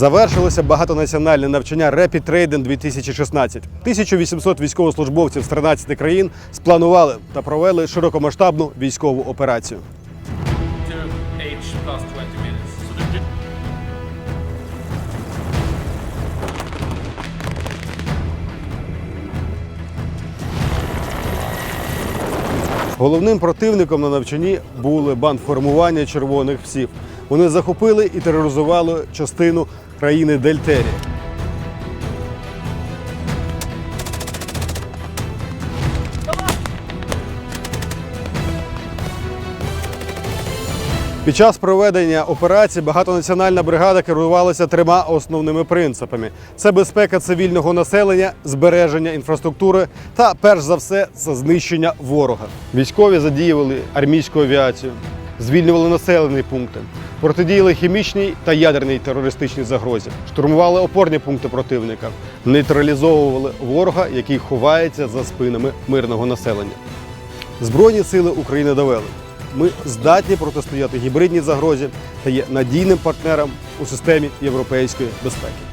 Завершилося багатонаціональне навчання Rapid Trading 2016. 1800 військовослужбовців з 13 країн спланували та провели широкомасштабну військову операцію. to H plus 20 minutes. So the Головним противником на навчанні були бандформування червоних псів. Вони захопили і тероризували частину країни Дельтері. Під час проведення операції багатонаціональна бригада керувалася трьома основними принципами: це безпека цивільного населення, збереження інфраструктури та, перш за все, це знищення ворога. Військові задіювали армійську авіацію, звільнювали населені пункти, протидіяли хімічній та ядерній терористичній загрозі, штурмували опорні пункти противника, нейтралізовували ворога, який ховається за спинами мирного населення. Збройні сили України довели. Ми здатні протистояти гібридній загрозі та є надійним партнером у системі європейської безпеки.